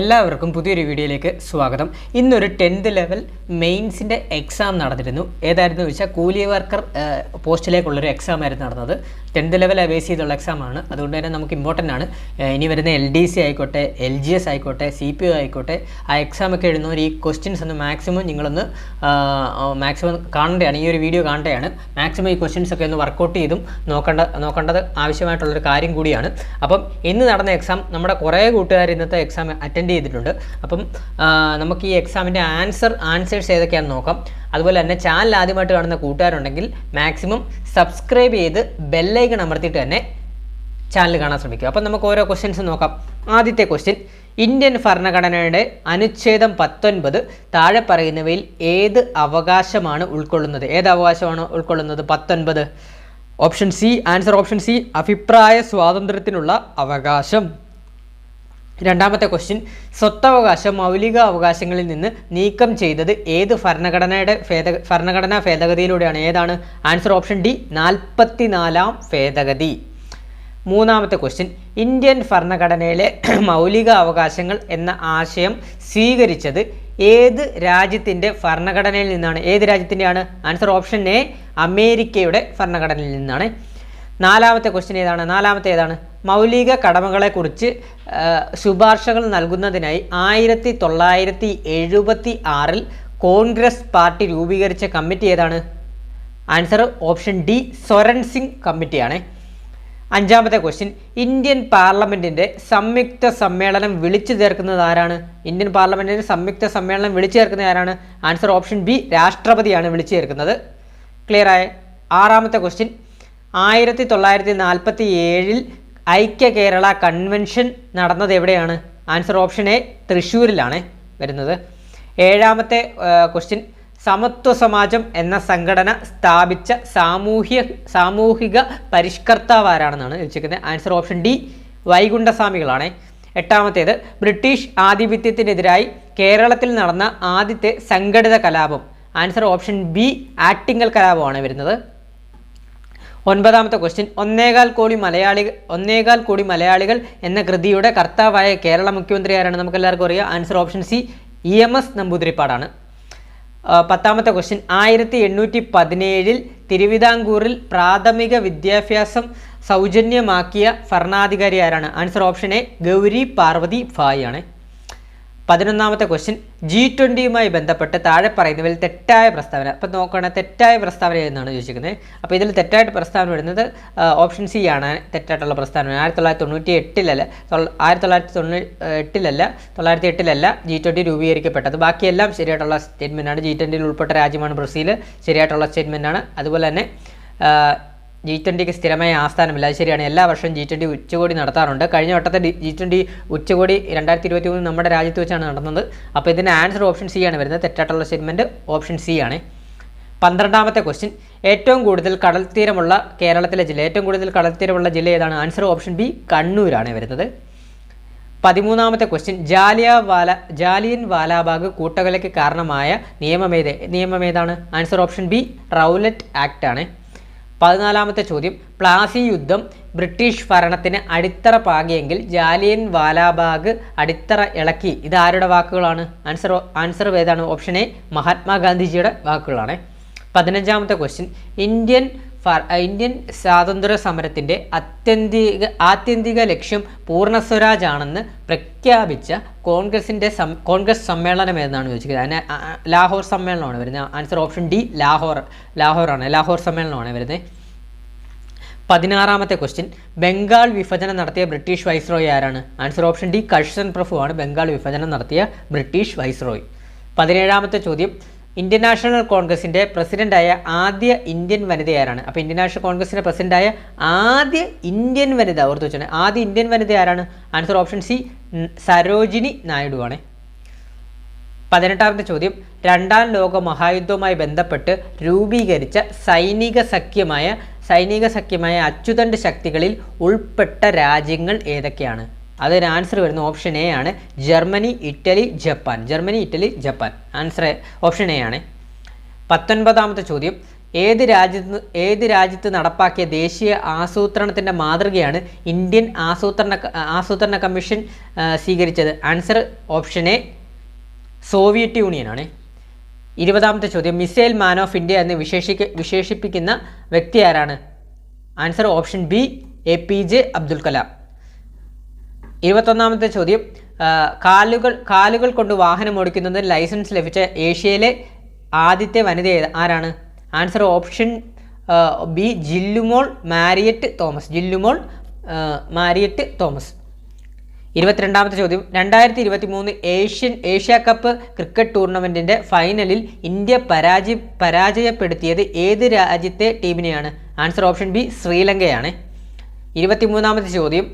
എല്ലാവർക്കും പുതിയൊരു വീഡിയോയിലേക്ക് സ്വാഗതം. ഇന്നൊരു ടെൻത്ത് ലെവൽ മെയിൻസിന്റെ എക്സാം നടന്നിരുന്നു. ഏതായിരുന്നു വെച്ചാൽ കൂലി വർക്കർ പോസ്റ്റിലേക്കുള്ളൊരു എക്സാം ആയിരുന്നു നടന്നത്. ടെൻത്ത് ലെവൽ ബേസ് ചെയ്തുള്ള എക്സാമാണ്. അതുകൊണ്ട് തന്നെ നമുക്ക് ഇമ്പോർട്ടന്റ് ആണ്. ഇനി വരുന്ന എൽ ഡി സി ആയിക്കോട്ടെ എൽ ജി എസ് ആയിക്കോട്ടെ സി പി ഒ ആയിക്കോട്ടെ ആ എക്സാം ഒക്കെ എഴുതുന്നവർ ഈ ക്വസ്റ്റ്യൻസ് ഒന്ന് മാക്സിമം നിങ്ങളൊന്ന് മാക്സിമം കാണേണ്ടതാണ്. ഈ ഒരു വീഡിയോ കാണേണ്ടതാണ്. മാക്സിമം ഈ ക്വസ്റ്റ്യൻസ് ഒക്കെ ഒന്ന് വർക്കൗട്ട് ചെയ്തും നോക്കേണ്ട നോക്കേണ്ടത് ആവശ്യമായിട്ടുള്ളൊരു കാര്യം കൂടിയാണ്. അപ്പം ഇന്ന് നടന്ന എക്സാം നമ്മുടെ കുറേ കൂട്ടുകാർ ഇന്നത്തെ എക്സാം അറ്റൻഡ് ചെയ്തിട്ടുണ്ട്. അപ്പം നമുക്ക് ഈ എക്സാമിന്റെ ആൻസർ ആൻസേഴ്സ് ഏതൊക്കെയാണെന്ന് നോക്കാം. അതുപോലെ തന്നെ ചാനൽ ആദ്യമായിട്ട് കാണുന്ന കൂട്ടുകാരുണ്ടെങ്കിൽ മാക്സിമം സബ്സ്ക്രൈബ് ചെയ്ത് ബെല്ലൈക്കൺ അമർത്തിയിട്ട് തന്നെ ചാനൽ കാണാൻ ശ്രമിക്കുക. അപ്പം നമുക്ക് ഓരോ ക്വസ്റ്റ്യൻസ് നോക്കാം. ആദ്യത്തെ ക്വസ്റ്റ്യൻ ഇന്ത്യൻ ഭരണഘടനയുടെ അനുച്ഛേദം പത്തൊൻപത് താഴെ പറയുന്നവയിൽ ഏത് അവകാശമാണ് ഉൾക്കൊള്ളുന്നത്? ഏത് അവകാശമാണ് ഉൾക്കൊള്ളുന്നത്? പത്തൊൻപത്. Option C answer option C അഭിപ്രായ സ്വാതന്ത്ര്യത്തിനുള്ള അവകാശം. രണ്ടാമത്തെ ക്വസ്റ്റ്യൻ സ്വത്തവകാശം മൗലിക അവകാശങ്ങളിൽ നിന്ന് നീക്കം ചെയ്തത് ഏത് ഭരണഘടനയുടെ ഭേദ ഭരണഘടനാ ഭേദഗതിയിലൂടെയാണ്? ഏതാണ്? ആൻസർ ഓപ്ഷൻ ഡി നാൽപ്പത്തിനാലാം ഭേദഗതി. മൂന്നാമത്തെ ക്വസ്റ്റ്യൻ ഇന്ത്യൻ ഭരണഘടനയിലെ മൗലിക അവകാശങ്ങൾ എന്ന ആശയം സ്വീകരിച്ചത് ഏത് രാജ്യത്തിന്റെ ഭരണഘടനയിൽ നിന്നാണ്? ഏത് രാജ്യത്തിന്റെയാണ്? ആൻസർ ഓപ്ഷൻ എ അമേരിക്കയുടെ ഭരണഘടനയിൽ നിന്നാണ്. നാലാമത്തെ ക്വസ്റ്റ്യൻ ഏതാണ്? നാലാമത്തെ ഏതാണ് മൗലിക കടമകളെക്കുറിച്ച് ശുപാർശകൾ നൽകുന്നതിനായി ആയിരത്തി തൊള്ളായിരത്തി എഴുപത്തി ആറിൽ കോൺഗ്രസ് പാർട്ടി രൂപീകരിച്ച കമ്മിറ്റി ഏതാണ്? Answer option D Swaran Singh കമ്മിറ്റിയാണ്. അഞ്ചാമത്തെ ക്വസ്റ്റ്യൻ ഇന്ത്യൻ പാർലമെന്റിന്റെ സംയുക്ത സമ്മേളനം വിളിച്ചു ചേർക്കുന്നത് ആരാണ്? ഇന്ത്യൻ പാർലമെന്റിന്റെ സംയുക്ത സമ്മേളനം വിളിച്ചു ചേർക്കുന്നത് ആരാണ്? ആൻസർ ഓപ്ഷൻ ബി രാഷ്ട്രപതിയാണ് വിളിച്ചു ചേർക്കുന്നത്. ക്ലിയറായ ആറാമത്തെ ക്വസ്റ്റ്യൻ ആയിരത്തി തൊള്ളായിരത്തി നാൽപ്പത്തി ഏഴിൽ ഐക്യ കേരള കൺവെൻഷൻ നടന്നത് എവിടെയാണ്? ആൻസർ ഓപ്ഷൻ എ തൃശ്ശൂരിലാണ് വരുന്നത്. ഏഴാമത്തെ ക്വസ്റ്റ്യൻ സമത്വ സമാജം എന്ന സംഘടന സ്ഥാപിച്ച സാമൂഹ്യ സാമൂഹിക പരിഷ്കർത്താവ് ആരാണെന്നാണ് ചോദിച്ചിരിക്കുന്നത്? ആൻസർ ഓപ്ഷൻ ഡി വൈകുണ്ഠസ്വാമികളാണ്. എട്ടാമത്തേത് ബ്രിട്ടീഷ് ആധിപത്യത്തിനെതിരായി കേരളത്തിൽ നടന്ന ആദ്യത്തെ സംഘടിത കലാപം. ആൻസർ ഓപ്ഷൻ ബി ആറ്റിങ്ങൽ കലാപമാണ് വരുന്നത്. ഒൻപതാമത്തെ ക്വസ്റ്റ്യൻ ഒന്നേകാൽ കോടി മലയാളി ഒന്നേകാൽ കോടി മലയാളികൾ എന്ന കൃതിയുടെ കർത്താവായ കേരള മുഖ്യമന്ത്രി ആരാണ് നമുക്ക് എല്ലാവർക്കും അറിയാം. Answer option C E M S നമ്പൂതിരിപ്പാടാണ്. പത്താമത്തെ ക്വസ്റ്റ്യൻ ആയിരത്തി എണ്ണൂറ്റി പതിനേഴിൽ തിരുവിതാംകൂറിൽ പ്രാഥമിക വിദ്യാഭ്യാസം സൗജന്യമാക്കിയ ഭരണാധികാരി ആരാണ്? Answer option A Gowri Parvathi Bai ആണ് പതിനൊന്നാമത്തെ ക്വസ്റ്റ്യൻ ജി ട്വന്റിയുമായി ബന്ധപ്പെട്ട് താഴെ പറയുന്നവയിൽ തെറ്റായ പ്രസ്താവന. അപ്പം നോക്കുകയാണെങ്കിൽ തെറ്റായ പ്രസ്താവന എന്നാണ് ചോദിച്ചിരിക്കുന്നത്? അപ്പോൾ ഇതിൽ തെറ്റായിട്ട് പ്രസ്താവന വരുന്നത് ഓപ്ഷൻ സി ആണ്. തെറ്റായിട്ടുള്ള പ്രസ്താവന. ആയിരത്തി തൊള്ളായിരത്തി തൊണ്ണൂറ്റി എട്ടിലല്ല ആയിരത്തി തൊള്ളായിരത്തി തൊണ്ണൂറ്റി എട്ടിലല്ല തൊള്ളായിരത്തി എട്ടിലല്ല ജി ട്വന്റി രൂപീകരിക്കപ്പെട്ടത്. ബാക്കിയെല്ലാം ശരിയായിട്ടുള്ള സ്റ്റേറ്റ്മെന്റാണ് ജി ട്വന്റിയിൽ ഉൾപ്പെട്ട രാജ്യമാണ് ബ്രസീൽ ശരിയായിട്ടുള്ള സ്റ്റേറ്റ്മെന്റാണ് അതുപോലെ തന്നെ ജി ട്വന്റിക്ക് സ്ഥിരമായ ആസ്ഥാനമില്ല. അത് ശരിയാണ്. എല്ലാ വർഷവും ജി ട്വന്റി ഉച്ചകോടി നടത്താറുണ്ട്. കഴിഞ്ഞ വട്ടത്തെ ജി ട്വന്റി ഉച്ചകോടി രണ്ടായിരത്തി ഇരുപത്തി മൂന്ന് നമ്മുടെ രാജ്യത്ത് വെച്ചാണ് നടന്നത്. അപ്പോൾ ഇതിന്റെ ആൻസർ ഓപ്ഷൻ സി ആണ് വരുന്നത്. തെറ്റായിട്ടുള്ള സ്റ്റേറ്റ്മെന്റ് ഓപ്ഷൻ സി ആണ്. പന്ത്രണ്ടാമത്തെ ക്വസ്റ്റ്യൻ ഏറ്റവും കൂടുതൽ കടൽ തീരമുള്ള കേരളത്തിലെ ജില്ല ഏറ്റവും കൂടുതൽ കടൽ തീരമുള്ള ജില്ല ഏതാണ്? ആൻസർ ഓപ്ഷൻ ബി കണ്ണൂരാണ് വരുന്നത്. പതിമൂന്നാമത്തെ ക്വസ്റ്റ്യൻ ജാലിയ വാല ജാലിയൻ വാലാബാഗ് കൂട്ടകലയ്ക്ക് കാരണമായ നിയമമേത് നിയമമേതാണ് answer option B Rowlatt Act ആണ്. പതിനാലാമത്തെ ചോദ്യം. പ്ലാസി യുദ്ധം ബ്രിട്ടീഷ് ഭരണത്തിന് അടിത്തറ പാകിയെങ്കിൽ ജാലിയൻ വാലാബാഗ് അടിത്തറ ഇളക്കി. ഇത് ആരുടെ വാക്കുകളാണ്? ആൻസർ ആൻസർ ഏതാണ്? ഓപ്ഷൻ എ മഹാത്മാഗാന്ധിജിയുടെ വാക്കുകളാണ്. പതിനഞ്ചാമത്തെ ക്വസ്റ്റ്യൻ ഇന്ത്യൻ ഇന്ത്യൻ സ്വാതന്ത്ര്യ സമരത്തിന്റെ അത്യന്തിക ആത്യന്തിക ലക്ഷ്യം പൂർണ സ്വരാജ് ആണെന്ന് പ്രഖ്യാപിച്ച കോൺഗ്രസിന്റെ കോൺഗ്രസ് സമ്മേളനം ഏതെന്നാണ് ചോദിച്ചിരിക്കുന്നത് അതിന് ലാഹോർ സമ്മേളനമാണ് വരുന്നത്. ആൻസർ ഓപ്ഷൻ ഡി ലാഹോർ ലാഹോറാണ്. ലാഹോർ സമ്മേളനമാണ് വരുന്നത്. പതിനാറാമത്തെ ക്വസ്റ്റ്യൻ. ബംഗാൾ വിഭജനം നടത്തിയ ബ്രിട്ടീഷ് വൈസ്രോയ് ആരാണ്? ആൻസർ ഓപ്ഷൻ ഡി കഴ്സൺ പ്രഭു ആണ് ബംഗാൾ വിഭജനം നടത്തിയ ബ്രിട്ടീഷ് വൈസ്രോയ്. പതിനേഴാമത്തെ ചോദ്യം. ഇന്ത്യൻ നാഷണൽ കോൺഗ്രസിന്റെ പ്രസിഡന്റായ ആദ്യ ഇന്ത്യൻ വനിതയാരാണ് അപ്പോൾ ഇന്ത്യൻ നാഷണൽ കോൺഗ്രസിന്റെ പ്രസിഡന്റായ ആദ്യ ഇന്ത്യൻ വനിത ഓർത്ത് വെച്ചാണ്. ആദ്യ ഇന്ത്യൻ വനിത ആരാണ്? Answer option C Sarojini Naidu ആണ്. പതിനെട്ടാമത്തെ ചോദ്യം. രണ്ടാം ലോക മഹായുദ്ധവുമായി ബന്ധപ്പെട്ട് രൂപീകരിച്ച സൈനിക സഖ്യമായ സൈനിക സഖ്യമായ അച്ചുതണ്ട് ശക്തികളിൽ ഉൾപ്പെട്ട രാജ്യങ്ങൾ ഏതൊക്കെയാണ്? അതിന് ആൻസർ വരുന്ന ഓപ്ഷൻ എ ആണ് Germany Italy Japan Germany Italy Japan answer option A ആണ്. പത്തൊൻപതാമത്തെ ചോദ്യം. ഏത് രാജ്യത്ത് ഏത് രാജ്യത്ത് നടപ്പാക്കിയ ദേശീയ ആസൂത്രണത്തിന്റെ മാതൃകയാണ് ഇന്ത്യൻ ആസൂത്രണ ആസൂത്രണ കമ്മീഷൻ സ്വീകരിച്ചത്? ആൻസർ ഓപ്ഷൻ എ സോവിയറ്റ് യൂണിയനാണ് ഇരുപതാമത്തെ ചോദ്യം. മിസൈൽ മാൻ ഓഫ് ഇന്ത്യ എന്ന് വിശേഷിക്ക വിശേഷിപ്പിക്കുന്ന വ്യക്തി ആരാണ്? Answer option B A P J Abdul Kalam ഇരുപത്തൊന്നാമത്തെ ചോദ്യം കാലുകൾ കാലുകൾ കൊണ്ട് വാഹനം ഓടിക്കുന്നതിന് ലൈസൻസ് ലഭിച്ച ഏഷ്യയിലെ ആദ്യത്തെ വനിത ആരാണ്? Answer option B Jilumol Mariet Thomas. Jilumol Mariet Thomas. ഇരുപത്തിരണ്ടാമത്തെ ചോദ്യം രണ്ടായിരത്തി ഇരുപത്തി മൂന്ന് ഏഷ്യൻ ഏഷ്യ കപ്പ് ക്രിക്കറ്റ് ടൂർണമെന്റിന്റെ ഫൈനലിൽ ഇന്ത്യ പരാജയ പരാജയപ്പെടുത്തിയത് ഏത് രാജ്യത്തെ ടീമിനെയാണ്? ആൻസർ ഓപ്ഷൻ ബി ശ്രീലങ്കയാണ്. ഇരുപത്തിമൂന്നാമത്തെ ചോദ്യം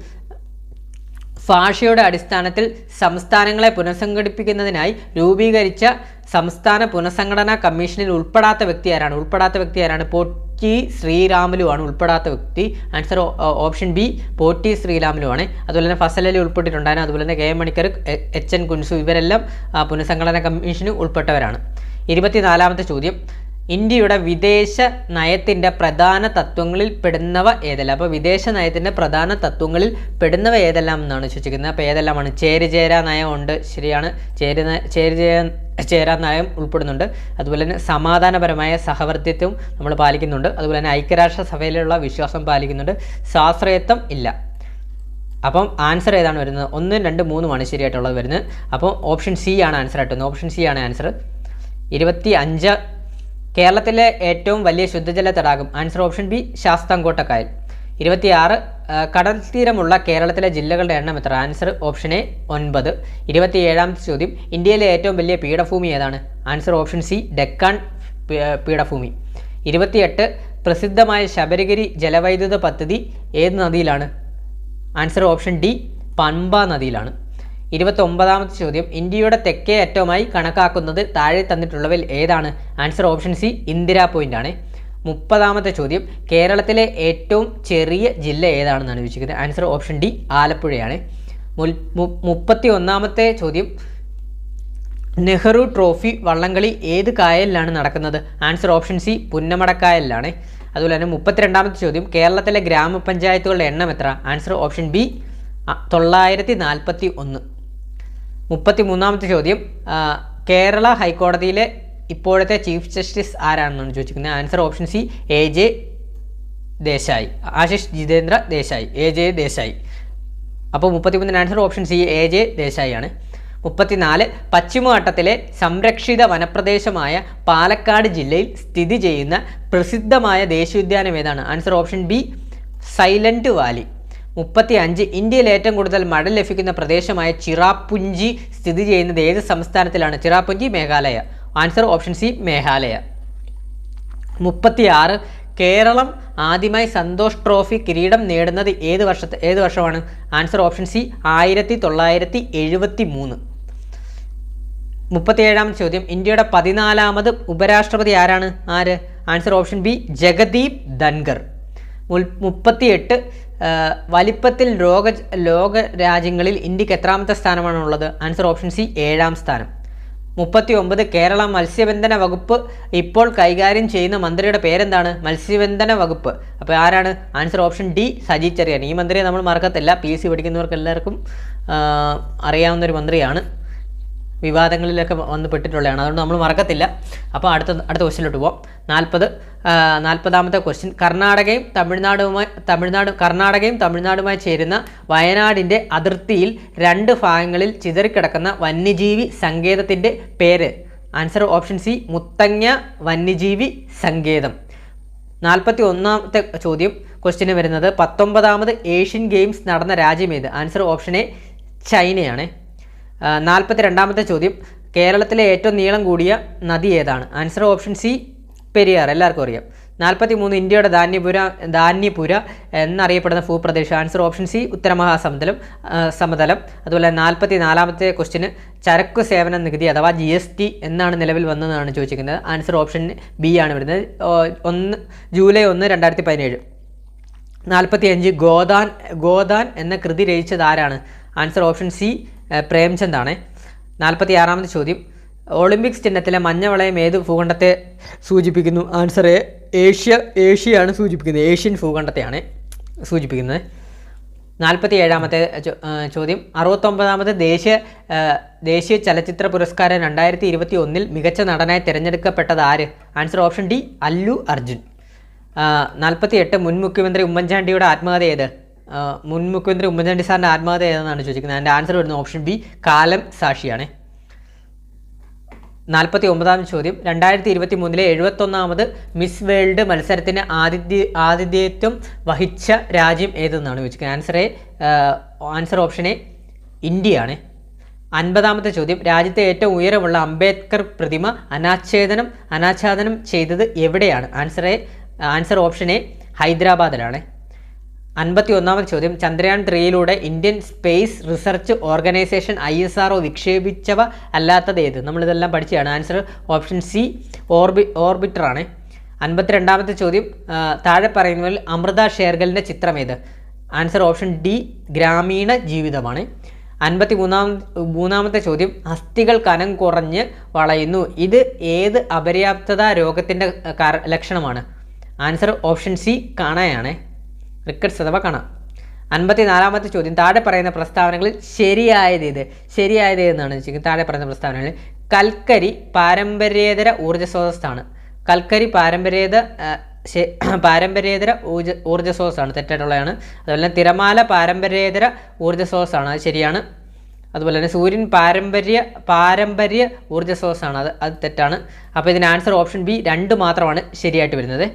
ഭാഷയുടെ അടിസ്ഥാനത്തിൽ സംസ്ഥാനങ്ങളെ പുനഃസംഘടിപ്പിക്കുന്നതിനായി രൂപീകരിച്ച സംസ്ഥാന പുനഃസംഘടനാ കമ്മീഷനിൽ ഉൾപ്പെടാത്ത വ്യക്തി ആരാണ്? ഉൾപ്പെടാത്ത വ്യക്തി ആരാണ്? പോറ്റി ശ്രീരാമലുവാണ് ഉൾപ്പെടാത്ത വ്യക്തി. ആൻസർ ഓപ്ഷൻ ബി പോറ്റി ശ്രീരാമലുവാണ്. അതുപോലെ തന്നെ ഫസൽ അലി ഉൾപ്പെട്ടിട്ടുണ്ടായിരുന്നു. അതുപോലെ തന്നെ K M Panikkar H N Kunzru ഇവരെല്ലാം പുനഃസംഘടനാ കമ്മീഷന് ഉൾപ്പെട്ടവരാണ്. ഇരുപത്തിനാലാമത്തെ ചോദ്യം. ഇന്ത്യയുടെ വിദേശ നയത്തിന്റെ പ്രധാന തത്വങ്ങളിൽ പെടുന്നവ ഏതെല്ലാം? അപ്പോൾ വിദേശ നയത്തിന്റെ പ്രധാന തത്വങ്ങളിൽ പെടുന്നവ ഏതെല്ലാം എന്നാണ് ചോദിച്ചിരിക്കുന്നത് അപ്പോൾ ഏതെല്ലാമാണ്? ചേരുചേരാ നയം ഉണ്ട്. ശരിയാണ്. ചേരി ചേരുചേ ചേരാ നയം ഉൾപ്പെടുന്നുണ്ട്. അതുപോലെ തന്നെ സമാധാനപരമായ സഹവർത്തിത്വം നമ്മൾ പാലിക്കുന്നുണ്ട്. അതുപോലെ തന്നെ ഐക്യരാഷ്ട്ര സഭയിലുള്ള വിശ്വാസം പാലിക്കുന്നുണ്ട്. സ്വാശ്രയത്വം ഇല്ല. അപ്പം ആൻസർ ഏതാണ് വരുന്നത്? ഒന്ന് രണ്ട് മൂന്നുമാണ് ശരിയായിട്ടുള്ളത് വരുന്നത്. അപ്പോൾ ഓപ്ഷൻ സി ആണ് ആൻസർ ആയിട്ടുള്ളത്. ഓപ്ഷൻ സി ആണ് ആൻസർ. ഇരുപത്തി അഞ്ച് കേരളത്തിലെ ഏറ്റവും വലിയ ശുദ്ധജല തടാകം ആൻസർ ഓപ്ഷൻ ബി ശാസ്താംകോട്ടക്കായൽ. ഇരുപത്തിയാറ് കടൽ തീരമുള്ള കേരളത്തിലെ ജില്ലകളുടെ എണ്ണം എത്ര? ആൻസർ ഓപ്ഷൻ എ ഒൻപത്. ഇരുപത്തിയേഴാമത്തെ ചോദ്യം ഇന്ത്യയിലെ ഏറ്റവും വലിയ പീഠഭൂമി ഏതാണ്? ആൻസർ ഓപ്ഷൻ സി ഡെക്കാൻ പീഠഭൂമി. ഇരുപത്തിയെട്ട് പ്രസിദ്ധമായ ശബരിഗിരി ജലവൈദ്യുത പദ്ധതി ഏത് നദിയിലാണ്? ആൻസർ ഓപ്ഷൻ ഡി പമ്പ നദിയിലാണ്. ഇരുപത്തൊമ്പതാമത്തെ ചോദ്യം. ഇന്ത്യയുടെ തെക്കേ അറ്റവുമായി കണക്കാക്കുന്നത് താഴെ തന്നിട്ടുള്ളവയിൽ ഏതാണ്? Answer option C Indira point ആണ് മുപ്പതാമത്തെ ചോദ്യം. കേരളത്തിലെ ഏറ്റവും ചെറിയ ജില്ല ഏതാണെന്നാണ് ചോദിച്ചിരിക്കുന്നത്? ആൻസർ ഓപ്ഷൻ ഡി ആലപ്പുഴയാണ്. മുപ്പത്തി ഒന്നാമത്തെ ചോദ്യം. നെഹ്റു ട്രോഫി വള്ളംകളി ഏത് കായലിലാണ് നടക്കുന്നത്? ആൻസർ ഓപ്ഷൻ സി പുന്നമടക്കായലിലാണ്. അതുപോലെ തന്നെ മുപ്പത്തിരണ്ടാമത്തെ ചോദ്യം. കേരളത്തിലെ ഗ്രാമപഞ്ചായത്തുകളുടെ എണ്ണം എത്ര? ആൻസർ ഓപ്ഷൻ ബി തൊള്ളായിരത്തി നാൽപ്പത്തി ഒന്ന് മുപ്പത്തി മൂന്നാമത്തെ ചോദ്യം കേരള ഹൈക്കോടതിയിലെ ഇപ്പോഴത്തെ ചീഫ് ജസ്റ്റിസ് ആരാണെന്നാണ് ചോദിച്ചിരിക്കുന്നത്? Answer option C A J Desai. Ashish Jitendra Desai. A J Desai. അപ്പോൾ മുപ്പത്തിമൂന്നിന് answer option C A J Desai ആണ് മുപ്പത്തിനാല് പശ്ചിമഘട്ടത്തിലെ സംരക്ഷിത വനപ്രദേശമായ പാലക്കാട് ജില്ലയിൽ സ്ഥിതി ചെയ്യുന്ന പ്രസിദ്ധമായ ദേശീയോദ്യാനം ഏതാണ്? Answer option B silent valley. മുപ്പത്തി അഞ്ച് ഇന്ത്യയിൽ ഏറ്റവും കൂടുതൽ മഴ ലഭിക്കുന്ന പ്രദേശമായ ചിറാപുഞ്ചി സ്ഥിതി ചെയ്യുന്നത് ഏത് സംസ്ഥാനത്തിലാണ്? Cherrapunji Meghalaya. Answer option C Meghalaya. മുപ്പത്തി ആറ് കേരളം ആദ്യമായി സന്തോഷ് ട്രോഫി കിരീടം നേടുന്നത് ഏത് വർഷത്തെ ഏത് വർഷമാണ്? ആൻസർ ഓപ്ഷൻ സി ആയിരത്തി തൊള്ളായിരത്തി എഴുപത്തി മൂന്ന് മുപ്പത്തിയേഴാം ചോദ്യം. ഇന്ത്യയുടെ പതിനാലാമത് ഉപരാഷ്ട്രപതി ആരാണ്? ആര്? Answer option B Jagdeep Dhankhar മുപ്പത്തിയെട്ട് വലിപ്പത്തിൽ ലോക ലോക രാജ്യങ്ങളിൽ ഇന്ത്യയ്ക്ക് എത്രാമത്തെ സ്ഥാനമാണ് ഉള്ളത് ആൻസർ ഓപ്ഷൻ സി ഏഴാം സ്ഥാനം. മുപ്പത്തി ഒമ്പത് കേരള മത്സ്യബന്ധന വകുപ്പ് ഇപ്പോൾ കൈകാര്യം ചെയ്യുന്ന മന്ത്രിയുടെ പേരെന്താണ്? മത്സ്യബന്ധന വകുപ്പ്. അപ്പോൾ ആരാണ്? Answer option D Saji Cherian. ഈ മന്ത്രിയെ നമ്മൾ മറക്കത്തില്ല. പി എസ് സി പഠിക്കുന്നവർക്ക് എല്ലാവർക്കും അറിയാവുന്ന ഒരു മന്ത്രിയാണ്. വിവാദങ്ങളിലൊക്കെ വന്ന് പെട്ടിട്ടുള്ളതാണ്. അതുകൊണ്ട് നമ്മൾ മറക്കത്തില്ല. അപ്പോൾ അടുത്ത അടുത്ത ക്വസ്റ്റ്യനിലോട്ട് പോവാം. നാൽപ്പത് നാൽപ്പതാമത്തെ ക്വസ്റ്റ്യൻ കർണാടകയും തമിഴ്നാടുമായി തമിഴ്നാട് കർണാടകയും തമിഴ്നാടുമായി ചേരുന്ന വയനാടിന്റെ അതിർത്തിയിൽ രണ്ട് ഭാഗങ്ങളിൽ ചിതറിക്കിടക്കുന്ന വന്യജീവി സങ്കേതത്തിന്റെ പേര്. ആൻസർ ഓപ്ഷൻ സി മുത്തങ്ങ വന്യജീവി സങ്കേതം. നാൽപ്പത്തി ഒന്നാമത്തെ ചോദ്യം ക്വസ്റ്റ്യന് വരുന്നത് പത്തൊമ്പതാമത് ഏഷ്യൻ ഗെയിംസ് നടന്ന രാജ്യം ഏത്? ആൻസർ ഓപ്ഷൻ എ ചൈനയാണ്. നാൽപ്പത്തി രണ്ടാമത്തെ ചോദ്യം. കേരളത്തിലെ ഏറ്റവും നീളം കൂടിയ നദി ഏതാണ്? Answer option C Periyar. എല്ലാവർക്കും അറിയാം. നാൽപ്പത്തി മൂന്ന് ഇന്ത്യയുടെ ധാന്യപുര ധാന്യപുര എന്നറിയപ്പെടുന്ന ഭൂപ്രദേശം. ആൻസർ ഓപ്ഷൻ സി ഉത്തരമഹാസമതലം സമതലം. അതുപോലെ നാൽപ്പത്തി നാലാമത്തെ ക്വസ്റ്റിന് ചരക്കു സേവന നികുതി അഥവാ ജി എസ് ടി എന്നാണ് നിലവിൽ വന്നതെന്നാണ് ചോദിച്ചിരിക്കുന്നത്. ആൻസർ ഓപ്ഷൻ ബി ആണ് വരുന്നത്. ഒന്ന് ജൂലൈ ഒന്ന് രണ്ടായിരത്തി പതിനേഴ് നാൽപ്പത്തി അഞ്ച് ഗോദാൻ ഗോദാൻ എന്ന കൃതി രചിച്ചത് ആരാണ്? ആൻസർ ഓപ്ഷൻ സി ഏഹ്, പ്രേംചന്ദ് ആണ് നാൽപ്പത്തി ആറാമത്തെ ചോദ്യം. ഒളിമ്പിക്സ് ചിഹ്നത്തിലെ മഞ്ഞവളയം ഏത് ഭൂഖണ്ഡത്തെ സൂചിപ്പിക്കുന്നു? ആൻസർ ഏഷ്യ ഏഷ്യയാണ് സൂചിപ്പിക്കുന്നത്. ഏഷ്യൻ ഭൂഖണ്ഡത്തെയാണ് സൂചിപ്പിക്കുന്നത്. നാൽപ്പത്തി ഏഴാമത്തെ ചോദ്യം. അറുപത്തൊമ്പതാമത് ദേശീയ ദേശീയ ചലച്ചിത്ര പുരസ്കാരം രണ്ടായിരത്തി ഇരുപത്തി ഒന്നിൽ മികച്ച നടനായി തിരഞ്ഞെടുക്കപ്പെട്ടത് ആര്? Answer option D Allu Arjun. നാൽപ്പത്തി എട്ട് മുൻ മുഖ്യമന്ത്രി ഉമ്മൻചാണ്ടിയുടെ ആത്മകഥ ഏത്? മുൻ മുഖ്യമന്ത്രി ഉമ്മൻചാണ്ടി സാറിന്റെ ആത്മഹത്യ ഏതെന്നാണ് ചോദിക്കുന്നത്? അതിന്റെ ആൻസർ വരുന്നത് ഓപ്ഷൻ ബി കാലം സാക്ഷിയാണ്. നാൽപ്പത്തി ഒമ്പതാം ചോദ്യം. രണ്ടായിരത്തി ഇരുപത്തി മൂന്നിലെ എഴുപത്തൊന്നാമത് മിസ് വേൾഡ് മത്സരത്തിന് ആതിഥ്യ ആതിഥേയത്വം വഹിച്ച രാജ്യം ഏതെന്നാണ് ചോദിക്കുന്നത്? Answer A answer option A ഇന്ത്യയാണ്. അൻപതാമത്തെ ചോദ്യം. രാജ്യത്തെ ഏറ്റവും ഉയരമുള്ള അംബേദ്കർ പ്രതിമ അനാച്ഛേദനം അനാച്ഛാദനം ചെയ്തത് എവിടെയാണ്? Answer A answer option A ഹൈദരാബാദിലാണ്. അൻപത്തി ഒന്നാമത് ചോദ്യം. Chandrayaan ത്രീയിലൂടെ Indian space research organisation I S R വിക്ഷേപിച്ചവ അല്ലാത്തത് ഏത്? നമ്മളിതെല്ലാം പഠിച്ചതാണ്. ആൻസർ ഓപ്ഷൻ സി ഓർബി ഓർബിറ്ററാണ്. അൻപത്തിരണ്ടാമത്തെ ചോദ്യം താഴെ പറയുന്നതിൽ അമൃത ഷേർഗലിന്റെ ചിത്രം ഏത്? ആൻസർ ഓപ്ഷൻ ഡി ഗ്രാമീണ ജീവിതമാണ്. അൻപത്തി മൂന്നാം മൂന്നാമത്തെ ചോദ്യം അസ്ഥികൾ കനം കുറഞ്ഞ് വളയുന്നു. ഇത് ഏത് അപര്യാപ്തത രോഗത്തിന്റെ ലക്ഷണമാണ്? ആൻസർ ഓപ്ഷൻ സി കാണയാണ്. റിക്കറ്റ്സ് അഥവാ കാണാം. അൻപത്തി നാലാമത്തെ ചോദ്യം. താഴെ പറയുന്ന പ്രസ്താവനകളിൽ ശരിയായത് ഇത് ശരിയായത് എന്നാണ് ചോദിക്കുന്നത് താഴെ പറയുന്ന പ്രസ്താവനകളിൽ കൽക്കരി പാരമ്പര്യേതര ഊർജ സ്രോതസ്സാണ് കൽക്കരി പാരമ്പര്യേത പാരമ്പര്യേതര ഊർജ ഊർജ സ്രോതസ്സാണ് തെറ്റായിട്ടുള്ളതാണ്. അതുപോലെ തന്നെ തിരമാല പാരമ്പര്യേതര ഊർജ സ്രോതസ്സാണ് അത് ശരിയാണ്. അതുപോലെ തന്നെ സൂര്യൻ പാരമ്പര്യ പാരമ്പര്യ ഊർജ സ്രോതസ്സാണ് അത് അത് തെറ്റാണ്. അപ്പോൾ ഇതിന് ആൻസർ ഓപ്ഷൻ ബി രണ്ട് മാത്രമാണ് ശരിയായിട്ട് വരുന്നത്.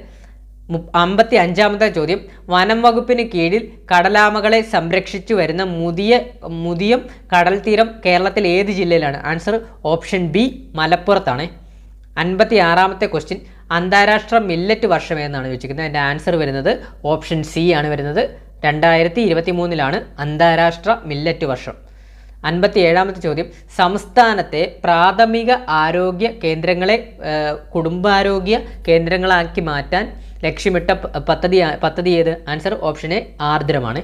അമ്പത്തി അഞ്ചാമത്തെ ചോദ്യം. വനം വകുപ്പിന് കീഴിൽ കടലാമകളെ സംരക്ഷിച്ചു വരുന്ന മുതിയ മുതിയം കടൽ തീരം കേരളത്തിൽ ഏത് ജില്ലയിലാണ്? ആൻസർ ഓപ്ഷൻ ബി മലപ്പുറത്താണ്. അൻപത്തി ആറാമത്തെ ക്വസ്റ്റ്യൻ. അന്താരാഷ്ട്ര മില്ലറ്റ് വർഷം എന്നാണ് ചോദിച്ചിരിക്കുന്നത്. അതിന്റെ ആൻസർ വരുന്നത് ഓപ്ഷൻ സി ആണ് വരുന്നത്. രണ്ടായിരത്തി ഇരുപത്തി മൂന്നിലാണ് അന്താരാഷ്ട്ര മില്ലറ്റ് വർഷം. അൻപത്തി ഏഴാമത്തെ ചോദ്യം. സംസ്ഥാനത്തെ പ്രാഥമിക ആരോഗ്യ കേന്ദ്രങ്ങളെ കുടുംബാരോഗ്യ കേന്ദ്രങ്ങളാക്കി മാറ്റാൻ ലക്ഷ്യമിട്ട പദ്ധതി പദ്ധതി ഏത്? ആൻസർ ഓപ്ഷൻ എ ആർദ്രമാണ്.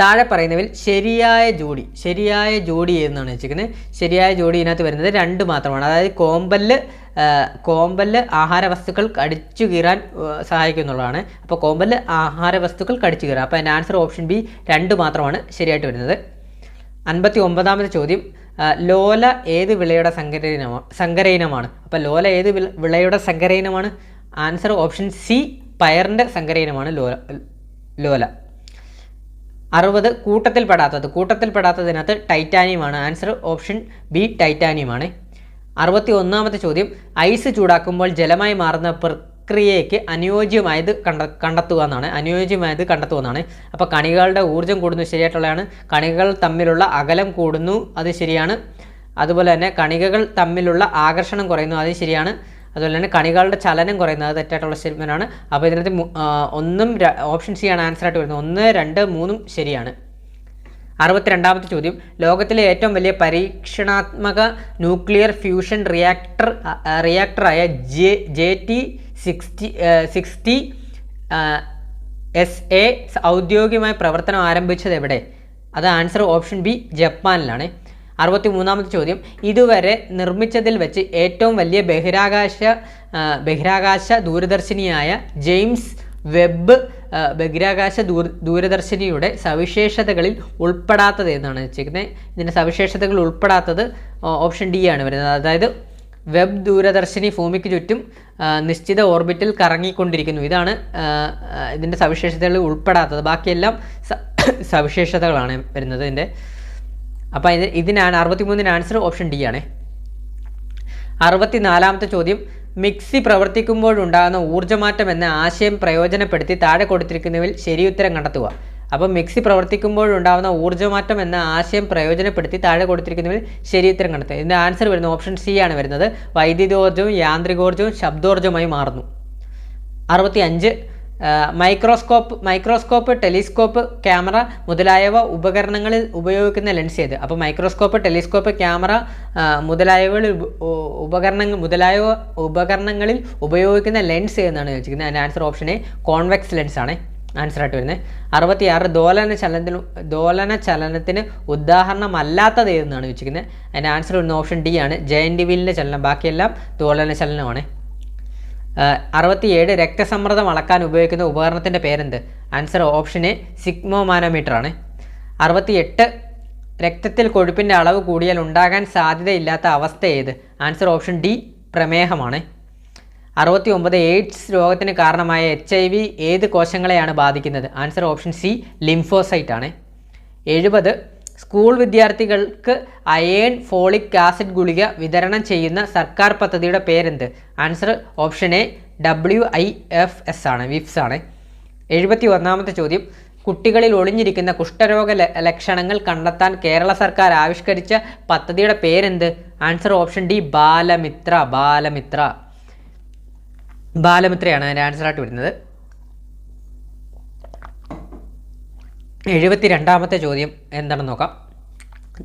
താഴെ പറയുന്നവയിൽ ശരിയായ ജോഡി ശരിയായ ജോഡി ഏതെന്നാണ് വെച്ചിരിക്കുന്നത്? ശരിയായ ജോഡി ഇതിനകത്ത് വരുന്നത് രണ്ട് മാത്രമാണ്. അതായത് കോമ്പൽ കോമ്പൽ ആഹാര വസ്തുക്കൾ കടിച്ചു കീറാൻ സഹായിക്കുന്നുള്ളതാണ്. അപ്പോൾ കോമ്പൽ ആഹാര വസ്തുക്കൾ കടിച്ചു കീറാം. അപ്പോൾ അതിന്റെ ആൻസർ ഓപ്ഷൻ ബി രണ്ട് മാത്രമാണ് ശരിയായിട്ട് വരുന്നത്. അൻപത്തി ഒമ്പതാമത്തെ ചോദ്യം ലോല ഏത് വിളയുടെ സങ്കരയിനമാണ് സങ്കരയിനമാണ്. അപ്പോൾ ലോല ഏത് വിള- വിളയുടെ സങ്കരയിനമാണ്? ആൻസർ ഓപ്ഷൻ സി പയറിന്റെ സങ്കരയിനമാണ് ലോല ലോല. അറുപത് കൂട്ടത്തിൽപ്പെടാത്തത് കൂട്ടത്തിൽപ്പെടാത്തതിനകത്ത് ടൈറ്റാനിയമാണ് ആൻസർ ഓപ്ഷൻ ബി ടൈറ്റാനിയമാണ് അറുപത്തി ഒന്നാമത്തെ ചോദ്യം ഐസ് ചൂടാക്കുമ്പോൾ ജലമായി മാറുന്ന പ്രക്രിയയ്ക്ക് അനുയോജ്യമായത് കണ്ട കണ്ടെത്തുക എന്നാണ്. അനുയോജ്യമായത് കണ്ടെത്തുക എന്നാണ്. അപ്പോൾ കണികകളുടെ ഊർജം കൂടുന്നു ശരിയായിട്ടുള്ളതാണ്. കണികകൾ തമ്മിലുള്ള അകലം കൂടുന്നു അത് ശരിയാണ്. അതുപോലെ തന്നെ കണികകൾ തമ്മിലുള്ള ആകർഷണം കുറയുന്നു അത് ശരിയാണ്. അതുപോലെ തന്നെ കണികളുടെ ചലനം കുറയുന്നത് തെറ്റായിട്ടുള്ള സ്റ്റേറ്റ്മെന്റ് ആണ് അപ്പോൾ ഇതിനകത്ത് ഒന്നും ഓപ്ഷൻ സി ആണ് ആൻസർ ആയിട്ട് വരുന്നത്. ഒന്ന് രണ്ട് മൂന്നും ശരിയാണ്. അറുപത്തിരണ്ടാമത്തെ ചോദ്യം. ലോകത്തിലെ ഏറ്റവും വലിയ പരീക്ഷണാത്മക nuclear fusion reactor റിയാക്ടറായ J J T sixty sixty S A ഔദ്യോഗികമായി പ്രവർത്തനം ആരംഭിച്ചത് എവിടെ? അത് ആൻസർ ഓപ്ഷൻ ബി ജപ്പാനിലാണ്. അറുപത്തി മൂന്നാമത്തെ ചോദ്യം. ഇതുവരെ നിർമ്മിച്ചതിൽ വെച്ച് ഏറ്റവും വലിയ ബഹിരാകാശ ബഹിരാകാശ ദൂരദർശിനിയായ ജെയിംസ് വെബ് ബഹിരാകാശ ദൂര ദൂരദർശിനിയുടെ സവിശേഷതകളിൽ ഉൾപ്പെടാത്തത് എന്നാണ് വെച്ചിരിക്കുന്നത് ഇതിന്റെ സവിശേഷതകൾ ഉൾപ്പെടാത്തത് ഓപ്ഷൻ ഡി ആണ് വരുന്നത്. അതായത് വെബ് ദൂരദർശിനി ഭൂമിക്ക് ചുറ്റും നിശ്ചിത ഓർബിറ്റിൽ കറങ്ങിക്കൊണ്ടിരിക്കുന്നു. ഇതാണ് ഇതിന്റെ സവിശേഷതകൾ ഉൾപ്പെടാത്തത്. ബാക്കിയെല്ലാം സവിശേഷതകളാണ് വരുന്നത് ഇതിന്റെ അപ്പോൾ ഇത് ഇതിനാണ് അറുപത്തിമൂന്നിന് ആൻസർ ഓപ്ഷൻ ഡി ആണ്. അറുപത്തിനാലാമത്തെ ചോദ്യം മിക്സി പ്രവർത്തിക്കുമ്പോഴുണ്ടാകുന്ന ഊർജമാറ്റം എന്ന ആശയം പ്രയോജനപ്പെടുത്തി താഴെ കൊടുത്തിരിക്കുന്നതിൽ ശരിയുത്തരം കണ്ടെത്തുക. അപ്പോൾ മിക്സി പ്രവർത്തിക്കുമ്പോഴുണ്ടാകുന്ന ഊർജമാറ്റം എന്ന ആശയം പ്രയോജനപ്പെടുത്തി താഴെ കൊടുത്തിരിക്കുന്നതിൽ ശരിയുത്തരം കണ്ടെത്തുക. ഇതിന്റെ ആൻസർ വരുന്ന ഓപ്ഷൻ സി ആണ് വരുന്നത്. വൈദ്യുതോർജവും യാന്ത്രികോർജവും ശബ്ദോർജമായി മാറുന്നു. അറുപത്തി അഞ്ച് മൈക്രോസ്കോപ്പ് മൈക്രോസ്കോപ്പ് ടെലിസ്കോപ്പ് ക്യാമറ മുതലായവ ഉപകരണങ്ങളിൽ ഉപയോഗിക്കുന്ന ലെൻസ് ഏത്? അപ്പോൾ മൈക്രോസ്കോപ്പ് ടെലിസ്കോപ്പ് ക്യാമറ മുതലായവ ഉപകരണങ്ങൾ മുതലായ ഉപകരണങ്ങളിൽ ഉപയോഗിക്കുന്ന ലെൻസ് എന്നാണ് ചോദിച്ചിരിക്കുന്നത്? അതിന്റെ answer option A convex lens ആണ്. ആൻസർ ആയിട്ട് വരുന്നത് അറുപത്തിയാറ് ദോലന ചലനത്തിന് ദോലന ചലനത്തിന് ഉദാഹരണമല്ലാത്തത് ഏതെന്നാണ് ചോദിച്ചിരിക്കുന്നത്? അതിന്റെ ആൻസർ വരുന്ന ഓപ്ഷൻ ഡി ആണ്. ജയന്റ് വീലിന്റെ ചലനം. ബാക്കിയെല്ലാം ദോലന ചലനമാണ്. അറുപത്തിയേഴ് രക്തസമ്മർദ്ദം അളക്കാൻ ഉപയോഗിക്കുന്ന ഉപകരണത്തിന്റെ പേരെന്ത്? ആൻസർ ഓപ്ഷൻ എ സിഗ്മോമാനോമീറ്റർ ആണ്. അറുപത്തിയെട്ട് രക്തത്തിൽ കൊഴുപ്പിന്റെ അളവ് കൂടിയാൽ ഉണ്ടാകാൻ സാധ്യതയില്ലാത്ത അവസ്ഥ ഏത്? ആൻസർ ഓപ്ഷൻ ഡി പ്രമേഹമാണ്. അറുപത്തി ഒമ്പത് എയ്ഡ്സ് രോഗത്തിന് കാരണമായ എച്ച് ഐ വി ഏത് കോശങ്ങളെയാണ് ബാധിക്കുന്നത്? ആൻസർ ഓപ്ഷൻ സി ലിംഫോസൈറ്റ് ആണ്. എഴുപത് സ്കൂൾ വിദ്യാർത്ഥികൾക്ക് അയേൺ ഫോളിക് ആസിഡ് ഗുളിക വിതരണം ചെയ്യുന്ന സർക്കാർ പദ്ധതിയുടെ പേരെന്ത്? Answer option A W I F S ആണ് വിഫ്സ് ആണ്. എഴുപത്തി ഒന്നാമത്തെ ചോദ്യം. കുട്ടികളിൽ ഒളിഞ്ഞിരിക്കുന്ന കുഷ്ഠരോഗ ലക്ഷണങ്ങൾ കണ്ടെത്താൻ കേരള സർക്കാർ ആവിഷ്കരിച്ച പദ്ധതിയുടെ പേരെന്ത്? Answer option D Balamitra Balamitra. ബാലമിത്രയാണ് അതിന്റെ ആൻസറായിട്ട് വരുന്നത്. എഴുപത്തി രണ്ടാമത്തെ ചോദ്യം എന്താണെന്ന് നോക്കാം.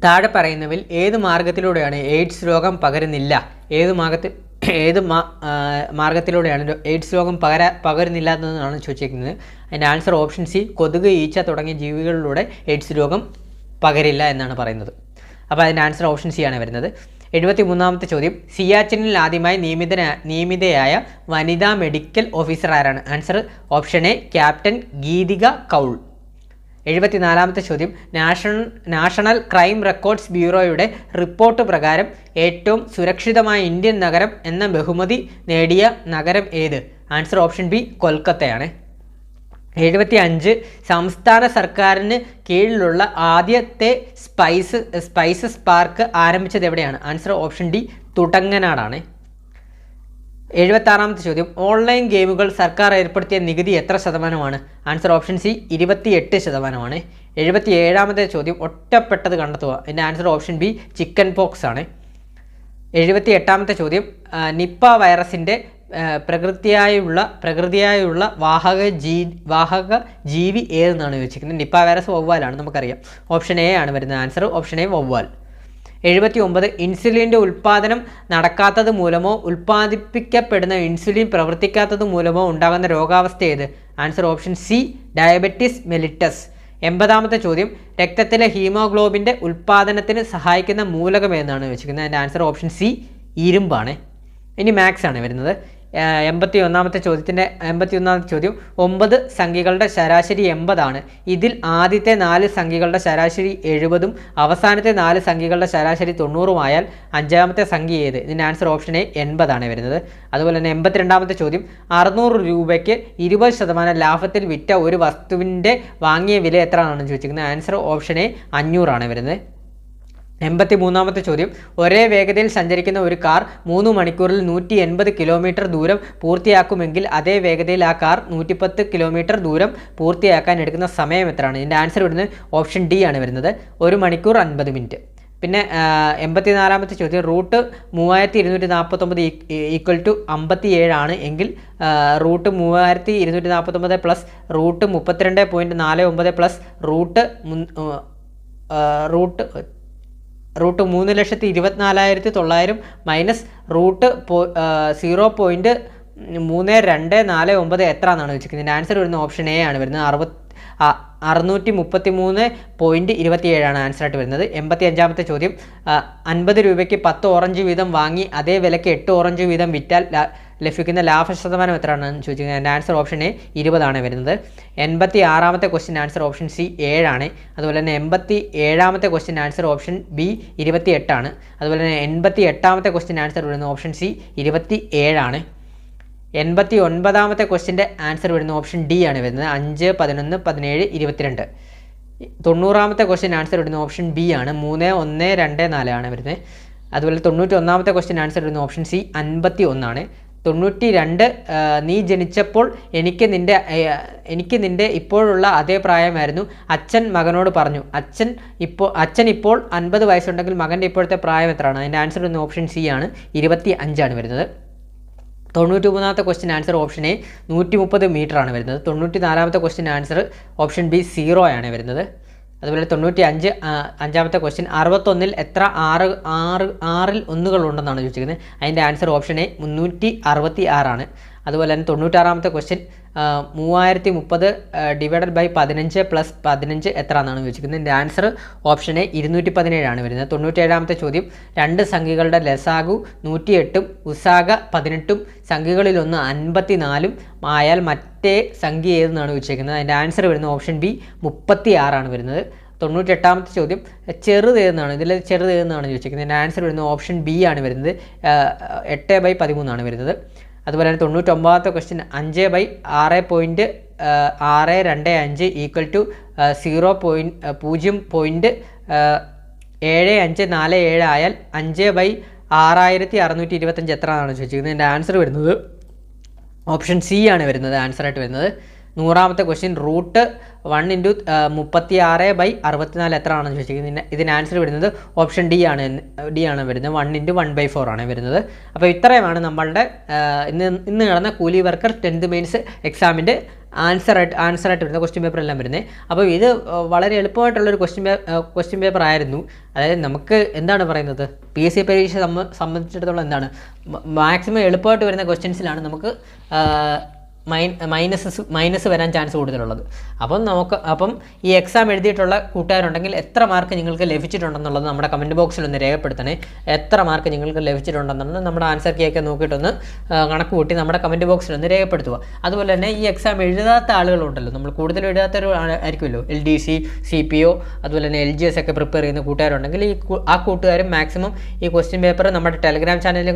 താഴെ പറയുന്നവിൽ ഏത് മാർഗത്തിലൂടെയാണ് എയ്ഡ്സ് രോഗം പകരുന്നില്ല? ഏത് മാർഗത്തിൽ ഏത് മാർഗത്തിലൂടെയാണ് എയ്ഡ്സ് രോഗം പകര പകരുന്നില്ല എന്നതാണ് ചോദിച്ചിരിക്കുന്നത്. അതിന്റെ ആൻസർ ഓപ്ഷൻ സി കൊതുക് ഈച്ച തുടങ്ങിയ ജീവികളിലൂടെ എയ്ഡ്സ് രോഗം പകരില്ല എന്നാണ് പറയുന്നത്. അപ്പോൾ അതിന്റെ ആൻസർ ഓപ്ഷൻ സി ആണ് വരുന്നത്. എഴുപത്തി മൂന്നാമത്തെ ചോദ്യം സിയാച്ചിനിൽ ആദ്യമായി നിയമിതന നിയമിതയായ വനിതാ മെഡിക്കൽ ഓഫീസർ ആരാണ്? Answer option A captain Geethika Kaul. എഴുപത്തിനാലാമത്തെ ചോദ്യം. നാഷണൽ നാഷണൽ ക്രൈം റെക്കോർഡ്സ് ബ്യൂറോയുടെ റിപ്പോർട്ട് പ്രകാരം ഏറ്റവും സുരക്ഷിതമായ ഇന്ത്യൻ നഗരം എന്ന ബഹുമതി നേടിയ നഗരം ഏത്? ആൻസർ ഓപ്ഷൻ ബി കൊൽക്കത്തയാണ്. എഴുപത്തി അഞ്ച് സംസ്ഥാന സർക്കാരിന് കീഴിലുള്ള ആദ്യത്തെ സ്പൈസ് സ്പൈസസ് പാർക്ക് ആരംഭിച്ചത് എവിടെയാണ്? ആൻസർ ഓപ്ഷൻ ഡി തുടങ്ങനാടാണ്. എഴുപത്താറാമത്തെ ചോദ്യം. ഓൺലൈൻ ഗെയിമുകൾ സർക്കാർ ഏർപ്പെടുത്തിയ നികുതി എത്ര ശതമാനമാണ്? ആൻസർ ഓപ്ഷൻ സി ഇരുപത്തിയെട്ട് ശതമാനമാണ്. എഴുപത്തി ഏഴാമത്തെ ചോദ്യം ഒറ്റപ്പെട്ടത് കണ്ടെത്തുക. എന്റെ answer option B chicken pox ആണ്. എഴുപത്തി എട്ടാമത്തെ ചോദ്യം നിപ്പ വൈറസിന്റെ പ്രകൃതിയായുള്ള പ്രകൃതിയായുള്ള വാഹക ജീ വാഹക ജീവി ഏതെന്നാണ് ചോദിച്ചിരിക്കുന്നത്? നിപ്പ വൈറസ് വവ്വാലാണ് നമുക്കറിയാം. ഓപ്ഷൻ എ ആണ് വരുന്നത്. ആൻസർ ഓപ്ഷൻ എ വവ്വാൽ. എഴുപത്തി ഒമ്പത് ഇൻസുലിന്റെ ഉൽപ്പാദനം നടക്കാത്തത് മൂലമോ ഉൽപ്പാദിപ്പിക്കപ്പെടുന്ന ഇൻസുലിൻ പ്രവർത്തിക്കാത്തത് മൂലമോ ഉണ്ടാകുന്ന രോഗാവസ്ഥ ഏത്? Answer option C diabetes mellitus. എൺപതാമത്തെ ചോദ്യം രക്തത്തിലെ ഹീമോഗ്ലോബിന്റെ ഉൽപ്പാദനത്തിന് സഹായിക്കുന്ന മൂലകം ഏതാണ് വെച്ചിരിക്കുന്നത്? അതിന്റെ ആൻസർ ഓപ്ഷൻ സി ഇരുമ്പാണ്. ഇനി മാത്സ് ആണ് വരുന്നത്. എൺപത്തി ഒന്നാമത്തെ ചോദ്യത്തിന്റെ എൺപത്തി ഒന്നാമത്തെ ചോദ്യം ഒമ്പത് സംഖ്യകളുടെ ശരാശരി എൺപതാണ്. ഇതിൽ ആദ്യത്തെ നാല് സംഖ്യകളുടെ ശരാശരി എഴുപതും അവസാനത്തെ നാല് സംഖ്യകളുടെ ശരാശരി തൊണ്ണൂറുമായാൽ അഞ്ചാമത്തെ സംഖ്യ ഏത്? ഇതിന്റെ ആൻസർ ഓപ്ഷൻ എ എൺപതാണ് വരുന്നത്. അതുപോലെ തന്നെ എൺപത്തിരണ്ടാമത്തെ ചോദ്യം അറുന്നൂറ് രൂപയ്ക്ക് ഇരുപത് ശതമാനം ലാഭത്തിൽ വിറ്റ ഒരു വസ്തുവിന്റെ വാങ്ങിയ വില എത്രയാണെന്ന് ചോദിച്ചിരിക്കുന്നത്? ആൻസർ ഓപ്ഷൻ എ അഞ്ഞൂറാണ് വരുന്നത്. എൺപത്തി മൂന്നാമത്തെ ചോദ്യം. ഒരേ വേഗതയിൽ സഞ്ചരിക്കുന്ന ഒരു കാർ മൂന്ന് മണിക്കൂറിൽ നൂറ്റി എൺപത് കിലോമീറ്റർ ദൂരം പൂർത്തിയാക്കുമെങ്കിൽ അതേ വേഗതയിൽ ആ കാർ നൂറ്റിപ്പത്ത് കിലോമീറ്റർ ദൂരം പൂർത്തിയാക്കാൻ എടുക്കുന്ന സമയം എത്രയാണ്? ഇതിന്റെ ആൻസർ വരുന്നത് ഓപ്ഷൻ ഡി ആണ് വരുന്നത്. ഒരു മണിക്കൂർ അൻപത് മിനിറ്റ് പിന്നെ എൺപത്തിനാലാമത്തെ ചോദ്യം. റൂട്ട് മൂവായിരത്തി ഇരുന്നൂറ്റി നാൽപ്പത്തൊമ്പത് ഈക്വൽ ടു അമ്പത്തി ഏഴാണ് എങ്കിൽ റൂട്ട് മൂവായിരത്തി ഇരുന്നൂറ്റി നാൽപ്പത്തൊമ്പത് പ്ലസ് റൂട്ട് മുപ്പത്തിരണ്ട് പോയിന്റ് നാല് ഒമ്പത് പ്ലസ് റൂട്ട് റൂട്ട് റൂട്ട് മൂന്ന് ലക്ഷത്തി ഇരുപത്തിനാലായിരത്തി തൊള്ളായിരം മൈനസ് റൂട്ട് പോ സീറോ പോയിന്റ് മൂന്ന് രണ്ട് നാല് ഒമ്പത് എത്ര എന്നാണ് ചോദിച്ചിരിക്കുന്നത് ഇതിന്റെ ആൻസർ വരുന്ന ഓപ്ഷൻ എ ആണ് വരുന്നത്. അറുപത് ആ, അറുന്നൂറ്റി മുപ്പത്തി മൂന്ന് പോയിന്റ് ഇരുപത്തിയേഴാണ് ആൻസറായിട്ട് വരുന്നത്. എൺപത്തി അഞ്ചാമത്തെ ചോദ്യം അൻപത് രൂപയ്ക്ക് പത്ത് ഓറഞ്ച് വീതം വാങ്ങി അതേ വിലയ്ക്ക് എട്ട് ഓറഞ്ച് വീതം വിറ്റാൽ ലഭിക്കുന്ന ലാഭ ശതമാനം എത്രയാണെന്ന് ചോദിക്കുന്നത് എന്റെ ആൻസർ ഓപ്ഷൻ എ ഇരുപതാണ് വരുന്നത്. എൺപത്തി ആറാമത്തെ ക്വസ്റ്റ്യൻ ആൻസർ ഓപ്ഷൻ സി ഏഴാണ്. അതുപോലെ തന്നെ എൺപത്തി ഏഴാമത്തെ ക്വസ്റ്റ്യൻ ആൻസർ ഓപ്ഷൻ ബി ഇരുപത്തി എട്ടാണ് അതുപോലെ തന്നെ എൺപത്തി എട്ടാമത്തെ ക്വസ്റ്റ്യൻ ആൻസർ വരുന്ന ഓപ്ഷൻ സി ഇരുപത്തി ഏഴാണ് എൺപത്തി ഒൻപതാമത്തെ ക്വസ്റ്റിന്റെ ആൻസർ വരുന്ന ഓപ്ഷൻ ഡി ആണ് വരുന്നത്. അഞ്ച് പതിനൊന്ന് പതിനേഴ് ഇരുപത്തിരണ്ട്. തൊണ്ണൂറാമത്തെ ക്വസ്റ്റ്യൻ ആൻസർ വരുന്ന ഓപ്ഷൻ ബി ആണ്. മൂന്ന് ഒന്ന് രണ്ട് നാല് ആണ് വരുന്നത്. അതുപോലെ തൊണ്ണൂറ്റി ഒന്നാമത്തെ ക്വസ്റ്റ്യൻ ആൻസർ വരുന്ന ഓപ്ഷൻ സി അൻപത്തി ഒന്നാണ് തൊണ്ണൂറ്റി രണ്ട് നീ ജനിച്ചപ്പോൾ എനിക്ക് നിന്റെ എനിക്ക് നിന്റെ ഇപ്പോഴുള്ള അതേ പ്രായമായിരുന്നു. അച്ഛൻ മകനോട് പറഞ്ഞു. അച്ഛൻ ഇപ്പോൾ അച്ഛൻ ഇപ്പോൾ അൻപത് വയസ്സുണ്ടെങ്കിൽ മകന്റെ ഇപ്പോഴത്തെ പ്രായം എത്രയാണ്? അതിന്റെ ആൻസർ വരുന്ന ഓപ്ഷൻ സി ആണ്. ഇരുപത്തി അഞ്ചാണ് വരുന്നത്. തൊണ്ണൂറ്റി മൂന്നാമത്തെ ക്വസ്റ്റ്യൻ ആൻസർ ഓപ്ഷൻ എ നൂറ്റി മുപ്പത് മീറ്റർ ആണ് വരുന്നത്. തൊണ്ണൂറ്റി നാലാമത്തെ question answer option B zero ആണ് വരുന്നത്. അതുപോലെ തൊണ്ണൂറ്റി അഞ്ച് അഞ്ചാമത്തെ ക്വസ്റ്റ്യൻ അറുപത്തൊന്നിൽ എത്ര ആറ് ആറ് ആറിൽ ഒന്നുകൾ ഉണ്ടെന്നാണ് ചോദിച്ചിരിക്കുന്നത്. അതിന്റെ ആൻസർ ഓപ്ഷൻ എ മുന്നൂറ്റി അറുപത്തി ആറാണ് അതുപോലെ തന്നെ തൊണ്ണൂറ്റാറാമത്തെ ക്വസ്റ്റ്യൻ മൂവായിരത്തി മുപ്പത് ഡിവൈഡഡ് ബൈ പതിനഞ്ച് പ്ലസ് പതിനഞ്ച് എത്ര എന്നാണ് ചോദിച്ചിരിക്കുന്നത്. എന്റെ ആൻസർ ഓപ്ഷൻ എ ഇരുന്നൂറ്റി പതിനേഴാണ് വരുന്നത്. തൊണ്ണൂറ്റേഴാമത്തെ ചോദ്യം രണ്ട് സംഖ്യകളുടെ ലസാഗു നൂറ്റിയെട്ടും ഉസാഗ പതിനെട്ടും സംഖ്യകളിലൊന്ന് അൻപത്തിനാലും ആയാൽ മറ്റേ സംഖ്യ ഏതെന്നാണ് ചോദിച്ചിരിക്കുന്നത്. അതിന്റെ ആൻസർ വരുന്നത് ഓപ്ഷൻ ബി മുപ്പത്തി ആറാണ് വരുന്നത്. തൊണ്ണൂറ്റെട്ടാമത്തെ ചോദ്യം ചെറുതേതെന്നാണ് ഇതിൽ ചെറുതേതെന്നാണ് ചോദിച്ചിരിക്കുന്നത്. എന്റെ ആൻസർ വരുന്നത് ഓപ്ഷൻ ബി ആണ് വരുന്നത്. എട്ട് ബൈ പതിമൂന്നാണ് വരുന്നത്. അതുപോലെ തന്നെ തൊണ്ണൂറ്റൊമ്പതാമത്തെ ക്വസ്റ്റ്യൻ അഞ്ച് ബൈ ആറ് പോയിന്റ് ആറ് രണ്ട് അഞ്ച് ഈക്വൽ ടു സീറോ പോയിന്റ് പൂജ്യം പോയിന്റ് ഏഴ് അഞ്ച് നാല് ഏഴ് ആയാൽ അഞ്ച് ബൈ ആറായിരത്തി അറുന്നൂറ്റി ഇരുപത്തഞ്ച് എത്ര ആണെന്ന് ചോദിച്ചിരിക്കുന്നത് ഇതിന്റെ ആൻസർ വരുന്നത് ഓപ്ഷൻ സി ആണ് വരുന്നത് ആൻസറായിട്ട് വരുന്നത്. നൂറാമത്തെ ക്വസ്റ്റ്യൻ റൂട്ട് വൺ ഇന്റു മുപ്പത്തി ആറ് ബൈ അറുപത്തിനാല് എത്ര ആണെന്ന് ചോദിച്ചിരിക്കുന്നത് ഇതിന് ആൻസർ വരുന്നത് ഓപ്ഷൻ ഡി ആണ് ഡി ആണ് വരുന്നത്. One into one by four ആണ് വരുന്നത്. അപ്പോൾ ഇത്രയുമാണ് നമ്മളുടെ ഇന്ന് ഇന്ന് നടന്ന കൂലി വർക്കർ ടെൻത്ത് മെയിൻസ് എക്സാമിന്റെ ആൻസർ ആയിട്ട് വരുന്ന ക്വസ്റ്റ്യൻ പേപ്പർ എല്ലാം വരുന്നത് അപ്പോൾ ഇത് വളരെ എളുപ്പമായിട്ടുള്ളൊരു ക്വസ്റ്റ്യൻ ക്വസ്റ്റ്യൻ പേപ്പർ ആയിരുന്നു. അതായത് നമുക്ക് എന്താണ് പറയുന്നത്? പി എസ് സി പരീക്ഷ സംബ- സംബന്ധിച്ചിടത്തോളം എന്താണ്? മാക്സിമം എളുപ്പമായിട്ട് വരുന്ന ക്വസ്റ്റ്യൻസിലാണ് നമുക്ക് മൈൻ മൈനസ് വരാൻ ചാൻസ് കൂടുതലുള്ളത്. അപ്പം നമുക്ക് അപ്പം ഈ എക്സാം എഴുതിയിട്ടുള്ള കൂട്ടുകാരുണ്ടെങ്കിൽ എത്ര മാർക്ക് നിങ്ങൾക്ക് ലഭിച്ചിട്ടുണ്ടെന്നുള്ളത് നമ്മുടെ കമന്റ് ബോക്സിൽ ഒന്ന് രേഖപ്പെടുത്തണേ. എത്ര മാർക്ക് നിങ്ങൾക്ക് ലഭിച്ചിട്ടുണ്ടെന്നുള്ളത് നമ്മുടെ ആൻസർ കീയൊക്കെ നോക്കിയിട്ടൊന്ന് കണക്ക് കൂട്ടി നമ്മുടെ കമന്റ് ബോക്സിൽ ഒന്ന് രേഖപ്പെടുത്തുക. അതുപോലെ തന്നെ ഈ എക്സാം എഴുതാത്ത ആളുകളുണ്ടല്ലോ. നമ്മൾ കൂടുതൽ എഴുതാത്തൊരു ആയിരിക്കുമല്ലോ. L D C C P O അതുപോലെ തന്നെ എൽ ജി എസ് ഒക്കെ പ്രിപ്പയർ ചെയ്യുന്ന കൂട്ടുകാരുണ്ടെങ്കിൽ ഈ ആ കൂട്ടുകാരും മാക്സിമം ഈ ക്വസ്റ്റ്യൻ പേപ്പർ നമ്മുടെ ടെലഗ്രാം ചാനലിൽ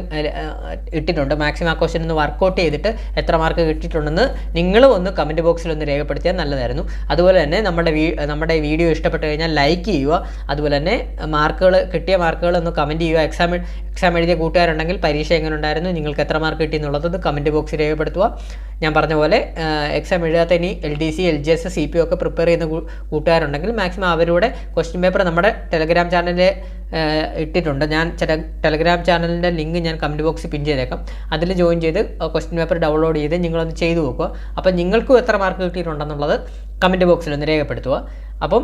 ഇട്ടിട്ടുണ്ട്. മാക്സിമം ആ ക്വസ്റ്റ്യൻ ഒന്ന് വർക്കൗട്ട് ചെയ്തിട്ട് എത്ര മാർക്ക് കിട്ടിയിട്ടുണ്ടെന്ന് നിങ്ങൾ ഒന്ന് കമന്റ് ബോക്സിൽ ഒന്ന് രേഖപ്പെടുത്തിയാൽ നല്ലതായിരുന്നു. അതുപോലെ തന്നെ നമ്മുടെ വീ നമ്മുടെ വീഡിയോ ഇഷ്ടപ്പെട്ട് കഴിഞ്ഞാൽ ലൈക്ക് ചെയ്യുക. അതുപോലെ തന്നെ മാർക്കുകൾ കിട്ടിയ മാർക്കുകൾ ഒന്ന് കമന്റ് ചെയ്യുക. എക്സാം എക്സാം എഴുതിയ കൂട്ടുകാരുണ്ടെങ്കിൽ പരീക്ഷ എങ്ങനെ ഉണ്ടായിരുന്നു നിങ്ങൾക്ക് എത്ര മാർക്ക് കിട്ടി എന്നുള്ളത് കമന്റ് ബോക്സിൽ രേഖപ്പെടുത്തുക. ഞാൻ പറഞ്ഞ പോലെ എക്സാം എഴുതാത്ത ഇനി L D C L G S C P ഒക്കെ പ്രിപ്പയർ ചെയ്യുന്ന കൂട്ടുകാരുണ്ടെങ്കിൽ മാക്സിമം അവരുടെ ക്വസ്റ്റ്യൻ പേപ്പർ നമ്മുടെ ടെലഗ്രാം ചാനലിൽ ഇട്ടിട്ടുണ്ട്. ഞാൻ ടെലഗ്രാം ചാനലിന്റെ ലിങ്ക് ഞാൻ കമന്റ് ബോക്സിൽ പിൻ ചെയ്തേക്കാം. അതിൽ ജോയിൻ ചെയ്ത് ക്വസ്റ്റ്യൻ പേപ്പർ ഡൗൺലോഡ് ചെയ്ത് നിങ്ങളൊന്ന് ചെയ്തു നോക്കുക. അപ്പോൾ നിങ്ങൾക്കും എത്ര മാർക്ക് കിട്ടിയിട്ടുണ്ടെന്നുള്ളത് കമന്റ് ബോക്സിൽ ഒന്ന് രേഖപ്പെടുത്തുക. അപ്പം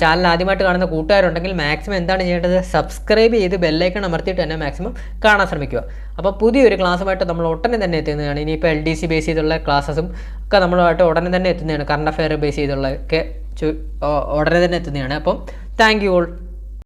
ചാനൽ ആദ്യമായിട്ട് കാണുന്ന കൂട്ടുകാരുണ്ടെങ്കിൽ മാക്സിമം എന്താണ് ചെയ്യേണ്ടത്? സബ്സ്ക്രൈബ് ചെയ്ത് ബെല്ലൈക്കൺ അമർത്തിയിട്ട് തന്നെ മാക്സിമം കാണാൻ ശ്രമിക്കുക. അപ്പോൾ പുതിയൊരു ക്ലാസ്സുമായിട്ട് നമ്മൾ ഉടനെ തന്നെ എത്തുന്നതാണ്. ഇനിയിപ്പോൾ എൽ ഡി സി ബേസ് ചെയ്തുള്ള ക്ലാസ്സസും ഒക്കെ നമ്മളുമായിട്ട് ഉടനെ തന്നെ എത്തുന്നതാണ്. കറണ്ട് അഫെയർ ബേസ് ചെയ്തുള്ള ഒക്കെ ഉടനെ തന്നെ എത്തുന്നതാണ്. അപ്പം താങ്ക് യു ഓൾ